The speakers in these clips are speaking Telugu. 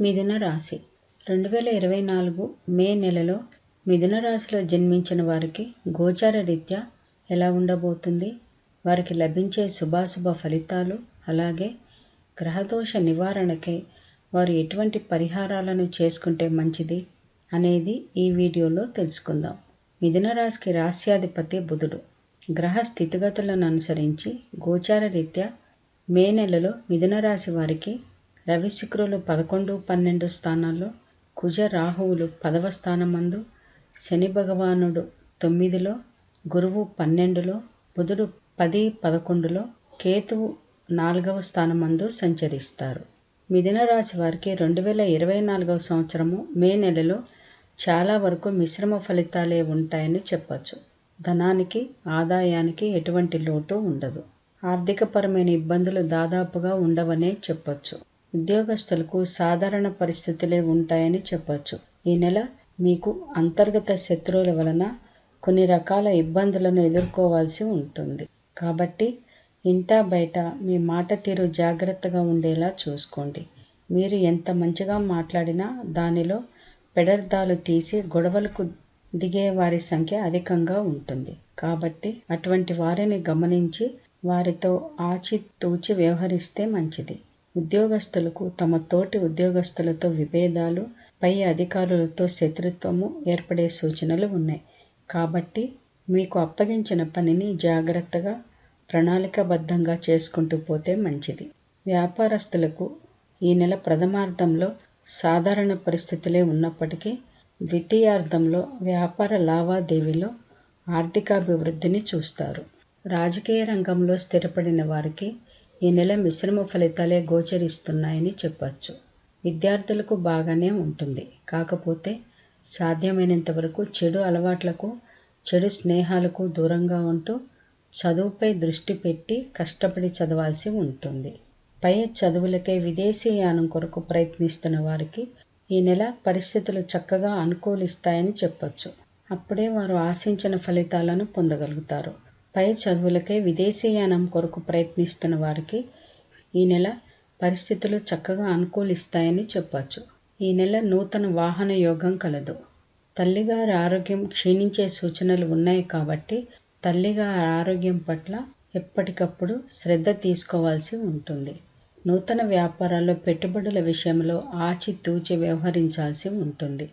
మిథున రాశి. రెండు వేల ఇరవై నాలుగు మే నెలలో మిథున రాశిలో జన్మించిన వారికి గోచార రీత్యా ఎలా ఉండబోతుంది? వారికి లభించే శుభాశుభ ఫలితాలు అలాగే గ్రహదోష నివారణకై వారు ఎటువంటి పరిహారాలను చేసుకుంటే మంచిది అనేది ఈ వీడియోలో తెలుసుకుందాం. మిథున రాశికి రాశ్యాధిపతి బుధుడు. గ్రహ స్థితిగతులను అనుసరించి గోచార రీత్యా మే నెలలో మిథున రాశి వారికి రవి శుక్రులు పదకొండు పన్నెండు స్థానాల్లో కుజ రాహువులు పదవ స్థానమందు శని భగవానుడు తొమ్మిదిలో గురువు పన్నెండులో బుధుడు పది పదకొండులో కేతువు నాలుగవ స్థానమందు సంచరిస్తారు. మిథున రాశి వారికి రెండు వేల ఇరవై నాలుగవ సంవత్సరము మే నెలలో చాలా వరకు మిశ్రమ ఫలితాలే ఉంటాయని చెప్పచ్చు. ధనానికి ఆదాయానికి ఎటువంటి లోటు ఉండదు. ఆర్థికపరమైన ఇబ్బందులు దాదాపుగా ఉండవనే చెప్పచ్చు. ఉద్యోగస్తులకు సాధారణ పరిస్థితులే ఉంటాయని చెప్పచ్చు. ఈ నెల మీకు అంతర్గత శత్రువుల వలన కొన్ని రకాల ఇబ్బందులను ఎదుర్కోవాల్సి ఉంటుంది. కాబట్టి ఇంటా బయట మీ మాట తీరు జాగ్రత్తగా ఉండేలా చూసుకోండి. మీరు ఎంత మంచిగా మాట్లాడినా దానిలో పెడర్థాలు తీసి గొడవలకు దిగే వారి సంఖ్య అధికంగా ఉంటుంది. కాబట్టి అటువంటి వారిని గమనించి వారితో ఆచితూచి వ్యవహరిస్తే మంచిది. ఉద్యోగస్తులకు తమ తోటి ఉద్యోగస్తులతో విభేదాలు పై అధికారులతో శత్రుత్వము ఏర్పడే సూచనలు ఉన్నాయి. కాబట్టి మీకు అప్పగించిన పనిని జాగ్రత్తగా ప్రణాళికాబద్ధంగా చేసుకుంటూ పోతే మంచిది. వ్యాపారస్తులకు ఈ నెల ప్రథమార్థంలో సాధారణ పరిస్థితులే ఉన్నప్పటికీ ద్వితీయార్థంలో వ్యాపార లావాదేవీలో ఆర్థికాభివృద్ధిని చూస్తారు. రాజకీయ రంగంలో స్థిరపడిన వారికి ఈ నెల మిశ్రమ ఫలితాలే గోచరిస్తున్నాయని చెప్పచ్చు. విద్యార్థులకు బాగానే ఉంటుంది. కాకపోతే సాధ్యమైనంత వరకు చెడు అలవాట్లకు చెడు స్నేహాలకు దూరంగా ఉంటూ చదువుపై దృష్టి పెట్టి కష్టపడి చదవాల్సి ఉంటుంది. పై చదువులకే విదేశీయానం కొరకు ప్రయత్నిస్తున్న వారికి ఈ నెల పరిస్థితులు చక్కగా అనుకూలిస్తాయని చెప్పచ్చు. అప్పుడే వారు ఆశించిన ఫలితాలను పొందగలుగుతారు. పై చదువులకై విదేశీయానం కొరకు ప్రయత్నిస్తున్న వారికి ఈ నెల పరిస్థితులు చక్కగా అనుకూలిస్తాయని చెప్పచ్చు. ఈ నెల నూతన వాహన యోగం కలదు. తల్లిగారి ఆరోగ్యం క్షీణించే సూచనలు ఉన్నాయి కాబట్టి తల్లిగారి ఆరోగ్యం పట్ల ఎప్పటికప్పుడు శ్రద్ధ తీసుకోవాల్సి ఉంటుంది. నూతన వ్యాపారాల్లో పెట్టుబడుల విషయంలో ఆచితూచి వ్యవహరించాల్సి ఉంటుంది.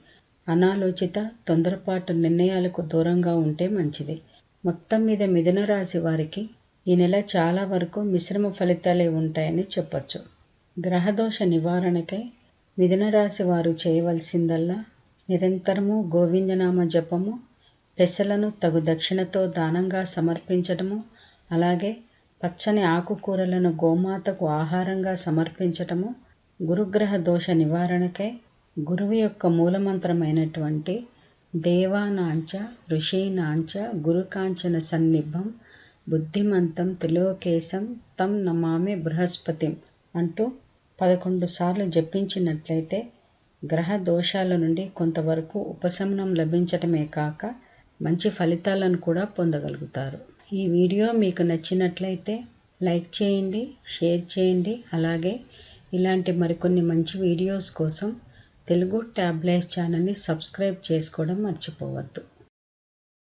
అనాలోచిత తొందరపాటు నిర్ణయాలకు దూరంగా ఉంటే మంచిది. మొత్తం మీద మిథున రాశి వారికి ఈ నెల చాలా వరకు మిశ్రమ ఫలితాలే ఉంటాయని చెప్పచ్చు. గ్రహదోష నివారణకై మిథున రాశి వారు చేయవలసిందల్లా నిరంతరము గోవిందనామ జపము పెసలను తగు దక్షిణతో దానంగా సమర్పించటము అలాగే పచ్చని ఆకుకూరలను గోమాతకు ఆహారంగా సమర్పించటము గురుగ్రహ దోష నివారణకై గురువు యొక్క మూలమంత్రమైనటువంటి దేవానాంచ ఋషీనాంచ గురుకాంచన సన్నిభం బుద్ధిమంతం త్రిలోకేశం తం నమామి బృహస్పతిం అంటూ పదకొండు సార్లు జపించినట్లయితే గ్రహ దోషాల నుండి కొంతవరకు ఉపశమనం లభించటమే కాక మంచి ఫలితాలను కూడా పొందగలుగుతారు. ఈ వీడియో మీకు నచ్చినట్లయితే లైక్ చేయండి షేర్ చేయండి అలాగే ఇలాంటి మరికొన్ని మంచి వీడియోస్ కోసం తెలుగు ట్యాబ్లెట్ ఛానల్ని సబ్స్క్రైబ్ చేసుకోవడం మర్చిపోవద్దు.